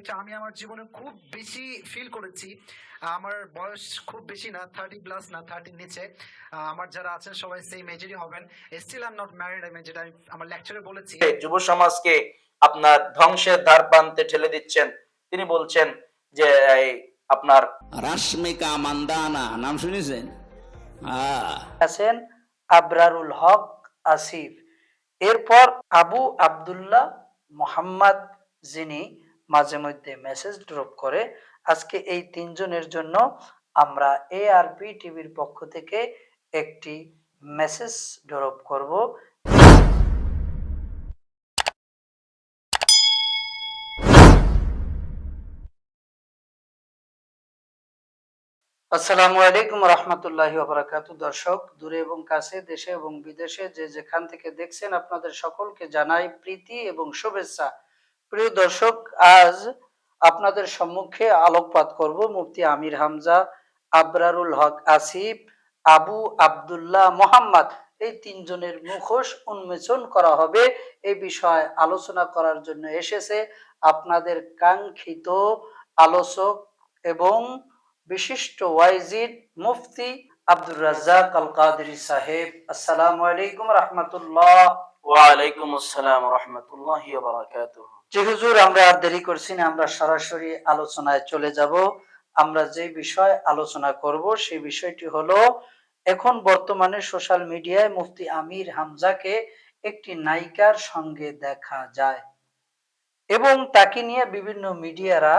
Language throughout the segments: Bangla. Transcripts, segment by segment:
এটা আমি আমার জীবনে খুব বেশি ফিল করেছি। আমার বয়স খুব বেশি না থার্টি প্লাস না থার্টির নিচে। আমার যারা আছেন সবাই সেই মেজরই হবেন। স্টিল আই নট ম্যারিড আমি যেটা আমি আমার লেকচারে বলেছি। যুব সমাজকে আপনার ধ্বংসের দ্বার প্রান্তে ঠেলে দিচ্ছেন। তিনি বলছেন যে আপনার রাশ্মিকা মান্দানা নাম শুনেছেন? আছেন আবরারুল হক আসিফ। এরপর আবু আব্দুল্লাহ মোহাম্মদ যিনি মাঝে মধ্যে মেসেজ ড্রপ করে, আজকে এই তিনজনের জন্য আমরা এআরপি টিভির পক্ষ থেকে একটি মেসেজ ড্রপ করব। আসসালামু আলাইকুম রহমতুল্লাহি ওবরাকাত দর্শক, দূরে এবং কাছে, দেশে এবং বিদেশে যে যেখান থেকে দেখছেন আপনাদের সকলকে জানাই প্রীতি এবং শুভেচ্ছা। প্রিয় দর্শক, আজ আপনাদের সম্মুখে আলোকপাত করব মুফতি আমির হামজা আবরারুল হক আসিফ, আবু আব্দুল্লাহ মোহাম্মদ। এই তিনজনের মুখোশ উন্মোচন করা হবে। এই বিষয়ে আলোচনা করার জন্য এসেছে আপনাদের কাঙ্ক্ষিত আলোচক এবং বিশিষ্ট ওয়াইজিদ মুফতি আব্দুর রাজ্জাক আল কাদরি সাহেব। আসসালামু আলাইকুম রহমতুল্লাহ। ওয়ালাইকুম আসসালাম রহমতুল্লাহ বারাকাতুহ। জি হুজুর, আমরা আর দেরি করছি না, আমরা সরাসরি আলোচনায় চলে যাব। আমরা যে বিষয় আলোচনা করব সেই বিষয়টি হলো, এখন বর্তমানে সোশ্যাল মিডিয়ায় মুফতি আমির হামজাকে একটি নায়িকার সঙ্গে দেখা যায় এবং তাকে নিয়ে বিভিন্ন মিডিয়ারা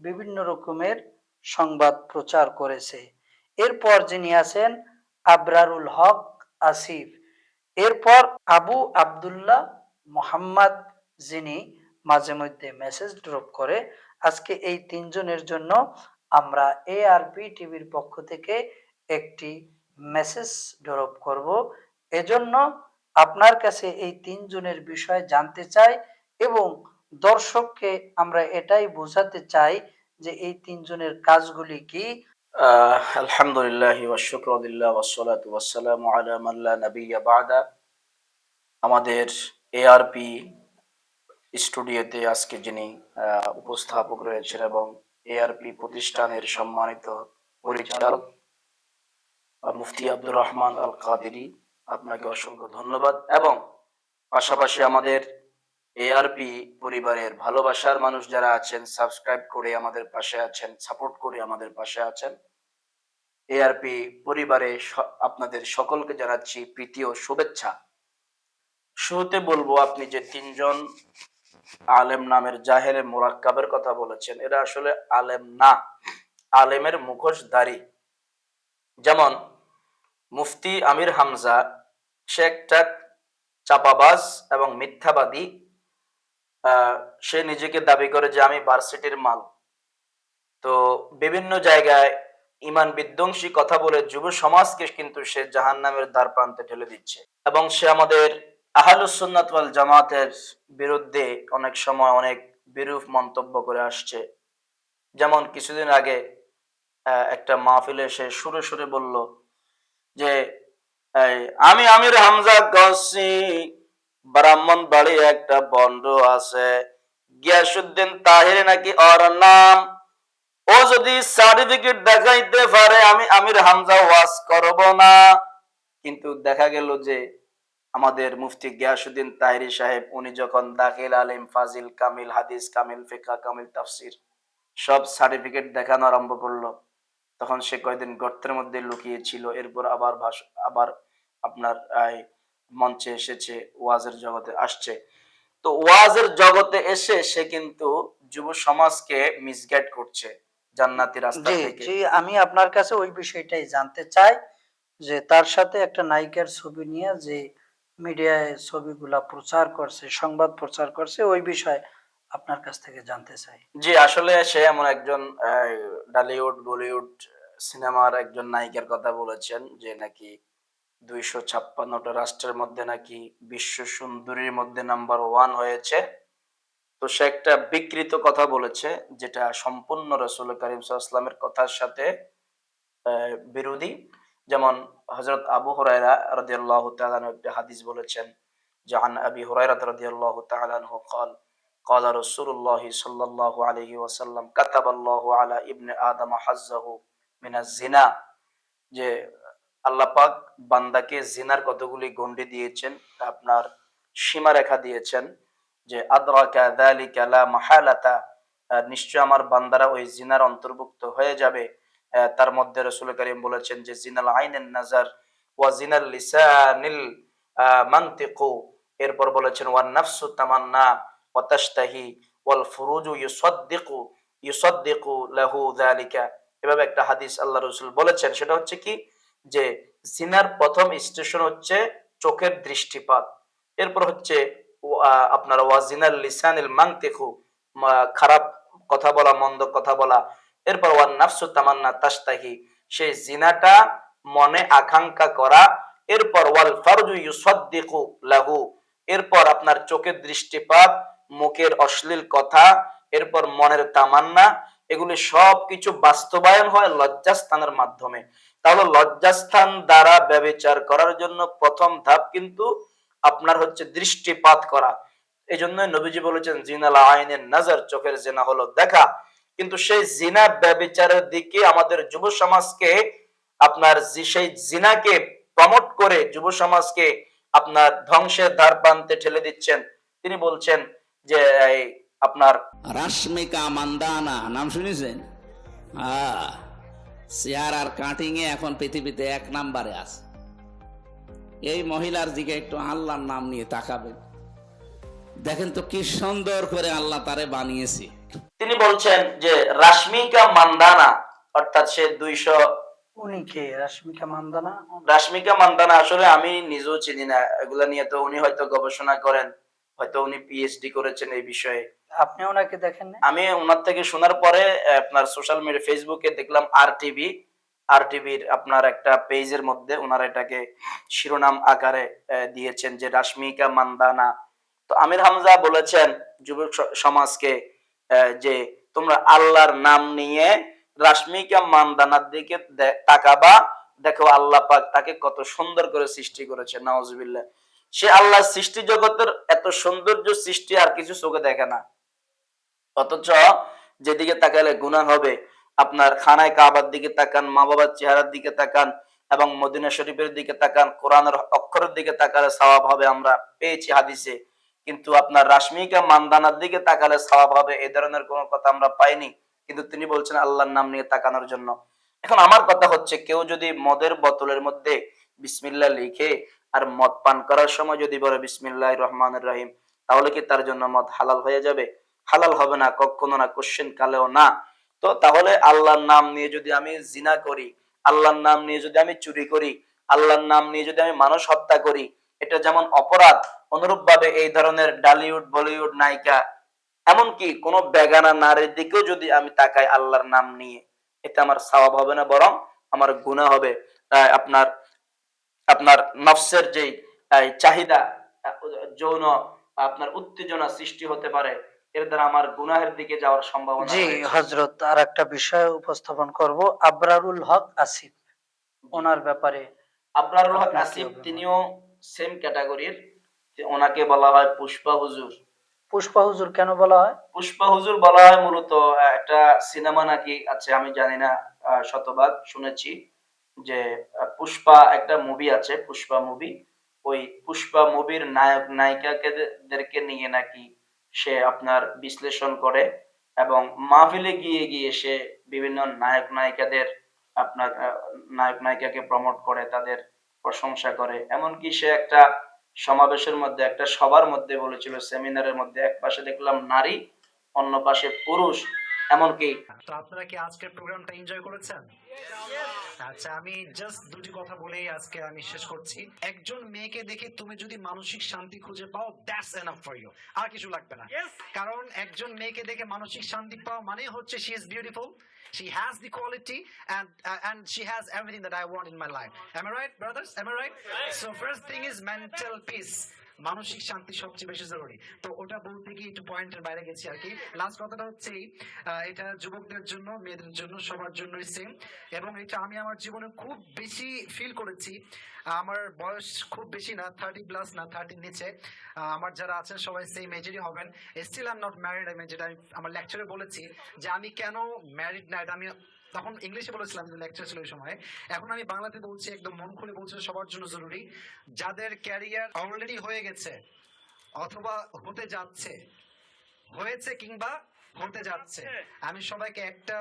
বিভিন্ন রকমের সংবাদ প্রচার করেছে। এরপর যিনি আছেন আবরারুল হক আসিফ। এরপর আবু আব্দুল্লাহ মোহাম্মদ যিনি মাঝে মধ্যে মেসেজ ড্রপ করে, আজকে এই তিনজনের জন্য আমরা এ আর পি টিভির পক্ষ থেকে একটি মেসেজ ড্রপ করব। এজন্য আপনার কাছে এই তিনজনের বিষয়ে জানতে চাই এবং দর্শককে আমরা এটাই বোঝাতে চাই যে এই তিনজনের কাজগুলি কি। আলহামদুলিল্লাহ ওয়াশুক্রুলিল্লাহ ওয়াসসালাতু ওয়াসসালামু আলা মান লা বা'দা। আমাদের এআরপি স্টুডিওতে আজকে যিনি উপস্থাপক রয়েছেন এবং এআরপি প্রতিষ্ঠানের সম্মানিত পরিচালক মুফতি আব্দুর রহমান আল কাদেরি আপনাকে অসংখ্য ধন্যবাদ এবং পাশাপাশি আমাদের এআরপি পরিবারের ভালোবাসার মানুষ যারা আছেন সাবস্ক্রাইব করে আমাদের পাশে আছেন সাপোর্ট করে আমাদের পাশে আছেন। এআরপি পরিবারে আপনাদের সকলকে জানাচ্ছি প্রীতি ও শুভেচ্ছা। শুরুতে বলব, আপনি যে তিনজন আলেম নামের জাহেলে মোরাক্কাবের কথা বলেছেন। এরা আসলে আলেম না, আলেমের মুখোশধারী। যেমন মুফতি আমির হামজা, সে একটা চাপাবাজ এবং মিথ্যাবাদী সে নিজেকে দাবি করে যে আমি ভার্সিটির মাল। তো বিভিন্ন জায়গায় ইমান বিধ্বংসী কথা বলে যুব সমাজকে কিন্তু সে জাহান নামের দ্বার প্রান্তে ঠেলে দিচ্ছে। এবং সে আমাদের আহলুসুন্নাত জামাতের বিরুদ্ধে অনেক সময় অনেক বিরূপ মন্তব্য করে আসছে। যেমন কিছুদিন আগে একটা মাহফিলে সে সুরে সুরে বলল যে আমি আমির হামজা গসি, ব্রাহ্মণ বাড়ি একটা বন্ড আছে। গিয়াসুদ্দিন তাহির নাকি ওর নাম? ও যদি সার্টিফিকেট দেখাইতে পারে, আমি আমির হামজা ওয়াজ করব না। কিন্তু দেখা গেল যে আমাদের মুফতি গিয়াসুদ্দিন তাহিরি সাহেব উনি যখন দাখিল আলিম ফাজিল কামিল হাদিস কামিল ফিকা কামিল তাফসির সব সার্টিফিকেট দেখানো আরম্ভ করল। তখন সে কয়েকদিন গর্তের মধ্যে লুকিয়ে ছিল এরপর আবার আবার আপনার মঞ্চে এসেছে ওয়াজের জগতে আসছে। তো ওয়াজের জগতে এসে সে কিন্তু যুব সমাজকে মিসগাইড করছে জান্নাতি রাস্তা থেকে। আমি আপনার কাছে ওই বিষয়টাই জানতে চাই যে তার সাথে একটা নায়িকার ছবি নিয়ে যে মিডিয়ায় ছবিগুলা প্রচার করছে, সংবাদ প্রচার করছে, ওই বিষয়ে আপনার কাছ থেকে জানতে চাই। জি, আসলে সে এমন একজন ডালিউড বলিউড সিনেমার একজন নায়িকার কথা বলেছেন যে নাকি দুইশো ছাপ্পান্নটা রাষ্ট্রের মধ্যে নাকি বিশ্ব সুন্দরীর মধ্যে নাম্বার ওয়ান হয়েছে। তো সে একটা বিকৃত কথা বলেছে, যেটা সম্পূর্ণ রসুল করিম সাল্লামের কথার সাথে বিরোধী। যেমন হজরত আবু হুরায়রা রাদিয়াল্লাহু তাআলা আনহু একটা হাদিস বলেছেন যে আন আবি হুরায়রা রাদিয়াল্লাহু তাআলা আনহু قال قال رسول الله صلى الله عليه وسلم كتب الله على ابن آدم حظه من الزنا যে আল্লাহ পাক বান্দাকে জিনার কতগুলি গন্ডি দিয়েছেন আপনার সীমারেখা দিয়েছেন যে আদরাকা যালিকা লা মাহালাতা আহ, নিশ্চয় আমার বান্দারা ওই জিনার অন্তর্ভুক্ত হয়ে যাবে আহ, তার মধ্যে রসুল করিম বলেছেন যে, জিনাল আইনের নাজার ওয়া জিনাল লিসানিল মানতিকু। এরপর বলেছেন ওয়ান নাফসু তামান্না ওয়া তাশতাহি ওয়াল ফুরুজু ইউসাদ্দিকু ইউসাদ্দিকু লাহু যালিকা। এভাবে একটা হাদিস আল্লাহ রসুল বলেছেন। সেটা হচ্ছে কি? যে, জিনার প্রথম স্টেশন হচ্ছে চোখের দৃষ্টিপাত। এরপর হচ্ছে আপনার ওয়াজিনাল লিসানিল মাংতেকু খারাপ কথা বলা, মন্দ কথা বলা এরপর ওয়ান নাফসু তামান্না তাস্তাহি সেই জিনাটা মনে আকাঙ্ক্ষা করা। এরপর ওয়াল ফারজু ইউসাদ্দিকু লাহু, এরপর আপনার চোখের দৃষ্টিপাত, মুখের অশ্লীল কথা, এরপর মনের তামান্না, এগুলি সব কিছু বাস্তবায়ন হয় লজ্জাস্থানের মাধ্যমে। তাহলে লজ্জাস্থান দ্বারা ব্যবচার করার জন্য প্রথম ধাপ কিন্তু আপনার হচ্ছে দৃষ্টিপাত করা। এই জন্য নবীজি বলেছেন, জিনাল আইনের নজর চোখের জেনা হলো দেখা। কিন্তু সেই জিনা ব্যবচারের দিকে আমাদের যুব সমাজকে আপনার সেই জিনাকে প্রমোট করে যুব সমাজকে আপনার ধ্বংসের ধার প্রান্তে ঠেলে দিচ্ছেন, তিনি বলছেন যে আপনার রাশ্মিকা মান্দানা, নাম শুনেছেন? চেয়ার আর কাটিং এ এখন পৃথিবীতে এক নাম্বারে আছে। এই মহিলার দিকে একটু আল্লাহর নাম নিয়ে তাকাবেন। দেখেন তো কি সুন্দর করে আল্লাহ তারে বানিয়েছে। তিনি বলছেন যে রাশ্মিকা মান্দানা অর্থাৎ সে দুইশো মান্দানা? রাশ্মিকা মান্দানা আসলে আমি নিজেও চিনি না এগুলা নিয়ে তো উনি হয়তো গবেষণা করেন হয়তো উনি পিএইচডি করেছেন এই বিষয়ে। আপনি ওনাকে দেখেন আমি ওনার থেকে শোনার পরে আপনার সোশ্যাল মিডিয়া ফেসবুকে দেখলাম আর টিভি আর টিভির আপনার একটা পেজের মধ্যে ওনারা এটাকে শিরোনাম আকারে দিয়েছেন যে রাশমিকা মান্দানা। তো আমির হামজা বলেছেন যুবক সমাজকে যে তোমরা আল্লাহর নাম নিয়ে রাশ্মিকা মান্দানার দিকে তাকাবা, দেখো আল্লাহ পাক তাকে কত সুন্দর করে সৃষ্টি করেছে নওয়াজবিল্লাহ সে আল্লাহ সৃষ্টি জগতের এত সৌন্দর্য সৃষ্টি আর কিছু চোখে দেখে না। অথচ যেদিকে তাকালে গুনাহ হবে, আপনার খানায় কাবার দিকে তাকান মা বাবার চেহারার দিকে তাকান এবং মদিনা শরীফের দিকে তাকান, কোরআনের অক্ষরের দিকে তাকালে সওয়াব হবে আমরা পেয়েছি হাদিসে। কিন্তু আপনার রাশ্মিকা মান্দানার দিকে তাকালে সওয়াব হবে এই ধরনের কোনো কথা আমরা পাইনি। কিন্তু তিনি বলছেন আল্লাহর নাম নিয়ে তাকানোর জন্য। এখন আমার কথা হচ্ছে, কেউ যদি মদের বোতলের মধ্যে বিসমিল্লাহ লিখে আর মদ পান করার সময় যদি বলে, বিসমিল্লাহ রহমানুর রহিম তাহলে কি তার জন্য মদ হালাল হয়ে যাবে? হালাল হবে না, কখনো না কোশ্চেন কালেও না। তো তাহলে আল্লাহর নাম নিয়ে যদি আমি জিনা করি, আল্লাহর নাম নিয়ে যদি আমি চুরি করি, আল্লাহর নাম নিয়ে যদি আমি মানুষ হত্যা করি এটা যেমন অপরাধ অনুরূপ ভাবে এই ধরনের ডালিউড বলিউড নায়িকা এমনকি কোন বেগানা নারীর দিকেও যদি আমি তাকাই আল্লাহর নাম নিয়ে এটা আমার সওয়াব হবে না বরং আমার গুনাহ হবে আপনার আপনার নফসের যেই চাহিদা যৌন আপনার উত্তেজনা সৃষ্টি হতে পারে এর দ্বারা আমার গুনাহের দিকে যাওয়ার সম্ভাবনা জি। হজরত আর একটা বিষয় উপস্থাপন করব আবরারুল হক আসিফ ওনার ব্যাপারে আবরারুল হক আসিফ? তিনিও সেম ক্যাটাগরির ওনাকে বলা হয় পুষ্পা হুজুর। পুষ্পা হুজুর কেন বলা হয়? পুষ্পা হুজুর বলা হয় মূলত একটা সিনেমা নাকি আছে আমি জানি না শতভাগ শুনেছি যে পুষ্পা একটা মুভি আছে পুষ্পা মুভি ওই পুষ্পা মুভির নায়ক নায়িকাকে দেরকে নিয়ে নাকি সে আপনার বিশ্লেষণ করে এবং মাহফিলে গিয়ে গিয়ে সে বিভিন্ন নায়ক নায়িকাদের আপনার নায়ক নায়িকাকে প্রমোট করে তাদের প্রশংসা করে। এমনকি সে একটা সমাবেশের মধ্যে, একটা সবার মধ্যে বলেছিল, সেমিনারের মধ্যে এক পাশে দেখলাম নারী, অন্য পাশে পুরুষ। এমনকি তো আপনারা কি আজকের প্রোগ্রামটা এনজয় করেছেন আচ্ছা আমি জাস্ট দুটি কথা বলেই আজকে আমি শেষ করছি একজন মেয়েকে দেখে তুমি যদি মানসিক শান্তি খুঁজে পাও দ্যাটস এনাফ ফর ইউ আর কিছু লাগবে না কারণ একজন মেয়েকে দেখে মানসিক শান্তি পাওয়া মানে হচ্ছে she is beautiful She has the quality and uh, and she has everything that I want in my life. Am I right, brothers? Am I right? So first thing is mental peace. মানসিক শান্তি সবচেয়ে বেশি জরুরি। তো ওটা বলতে গিয়ে একটু পয়েন্টের বাইরে গেছি আর কি লাস্ট কথাটা হচ্ছে এটা যুবকদের জন্য, মেয়েদের জন্য, সবার জন্যই সেম এবং এটা আমি আমার জীবনে খুব বেশি ফিল করেছি। আমার বয়স খুব বেশি না থার্টি প্লাস না থার্টির নিচে। আমার যারা আছেন সবাই সেম এজেরই হবেন। স্টিল আম নট ম্যারিড আমি যেটা আমি আমার লেকচারে বলেছি যে আমি কেন ম্যারিড না, এটা আমি তখন ইংলিশে বলেছিলাম যে লেকচার ছিল ওই সময় এখন আমি বাংলাতে বলছি একদম মন খুলে বলছি সবার জন্য জরুরি। যাদের ক্যারিয়ার অলরেডি হয়ে গেছে অথবা হতে যাচ্ছে হয়েছে কিংবা হতে যাচ্ছে আমি সবাইকে একটা